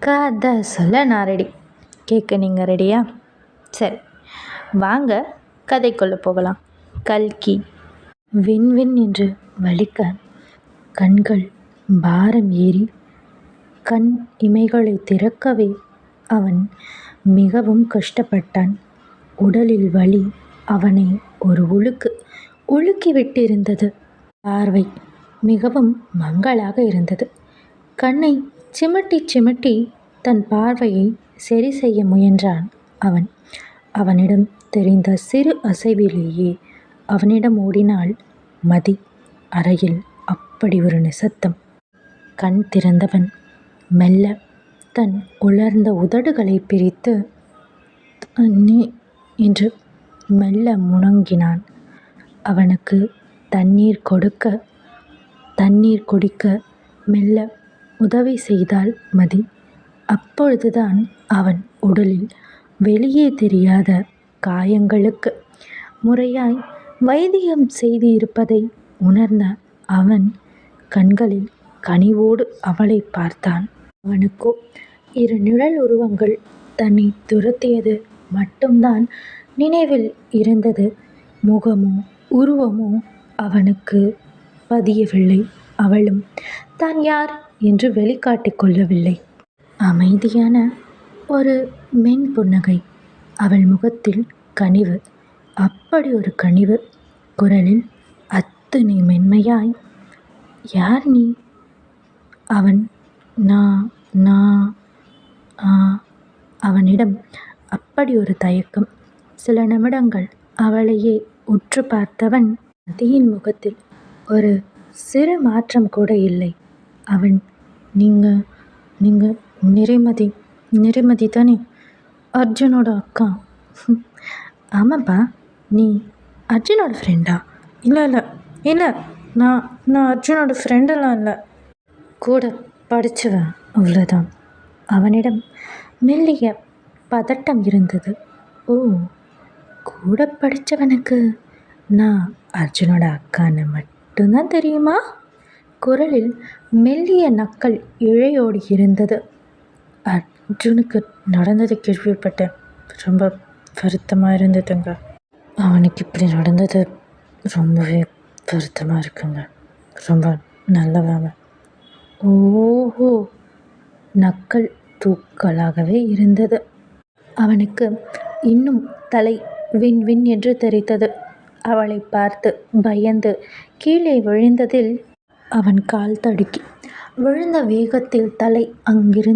கதை சொல்ல நான் ரெடி கேட்க நீங்கள் ரெடியா சரி. வாங்க கதைக்குள்ளே போகலாம். கல்கி. விண் விண் என்று வலிக்க கண்கள் பாரம் ஏறி கண் இமைகளை திறக்கவே அவன் மிகவும் கஷ்டப்பட்டான். உடலில் வலி அவனை ஒரு உலுக்கு உலுக்கி விட்டிருந்தது. பார்வை மிகவும் மங்களாக இருந்தது. கண்ணை சிமிட்டி சிமிட்டி தன் பார்வையை சரி செய்ய முயன்றான் அவன். அவனிடம் தெரிந்த சிறு அசைவிலேயே அவனிடம் ஓடினாள் மதி. அறையில் அப்படி ஒரு நிசத்தம். கண் திறந்தவன் மெல்ல தன் உலர்ந்த உதடுகளை பிரித்து தண்ணி என்று மெல்ல முணங்கினான். அவனுக்கு தண்ணீர் கொடுக்க தண்ணீர் குடிக்க மெல்ல உதவி செய்தாள் மதி. அப்பொழுதுதான் அவன் உடலில் வெளியே தெரியாத காயங்களுக்கு முறையாய் வைத்தியம் செய்து இருப்பதை உணர்ந்த அவன் கண்களில் கனிவோடு அவளை பார்த்தான். அவனுக்கோ இரு நிழல் உருவங்கள் தன்னை துரத்தியது மட்டும்தான் நினைவில் இருந்தது. முகமோ உருவமோ அவனுக்கு பதியவில்லை. அவளும் தான் யார்? என்று வெளிக்காட்டிக் கொள்ளவில்லை. அமைதியான ஒரு மென் புன்னகை. அவள் முகத்தில் கனிவு. அப்படி ஒரு கனிவு. குரலில் அத்தனை மென்மையாய் யார் நீ? அவன் நான் நான் ஆ அவனிடம் அப்படி ஒரு தயக்கம். சில நிமிடங்கள் அவளையே உற்று பார்த்தவன் நதியின் முகத்தில் ஒரு சிறு மாற்றம் கூட இல்லை. அவன் நீங்கள் நீங்கள் நிறைமதி நிறைமதி தானே? அர்ஜுனோட அக்கா. ஆமாப்பா நீ அர்ஜுனோட ஃப்ரெண்டா இல்லை இல்லை இல்லை நான் நான் அர்ஜுனோட ஃப்ரெண்டெல்லாம் இல்லை. கூட படித்தவன் அவ்வளோதான் அவனிடம் மெல்லிய பதட்டம் இருந்தது. ஓ கூட படித்தவனுக்கு நான் அர்ஜுனோட அக்கான்னு மட்டும்தான் தெரியுமா? குரலில் மெல்லிய நக்கல் இழையோடி இருந்தது. அர்ஜுனுக்கு நடந்ததை கேள்விப்பட்டேன் ரொம்ப வருத்தமாக இருந்ததுங்க அவனுக்கு இப்படி நடந்தது ரொம்பவே வருத்தமாக இருக்குங்க. ரொம்ப நல்லவன் ஓஹோ! நக்கல் தூக்கலாகவே இருந்தது. அவனுக்கு இன்னும் தலை வின் வின் என்று தெரித்தது அவளை பார்த்து பயந்து கீழே விழுந்ததில் அவன் கால் தடுக்கி. விழுந்த வேகத்தில் தலை அங்கிருந்து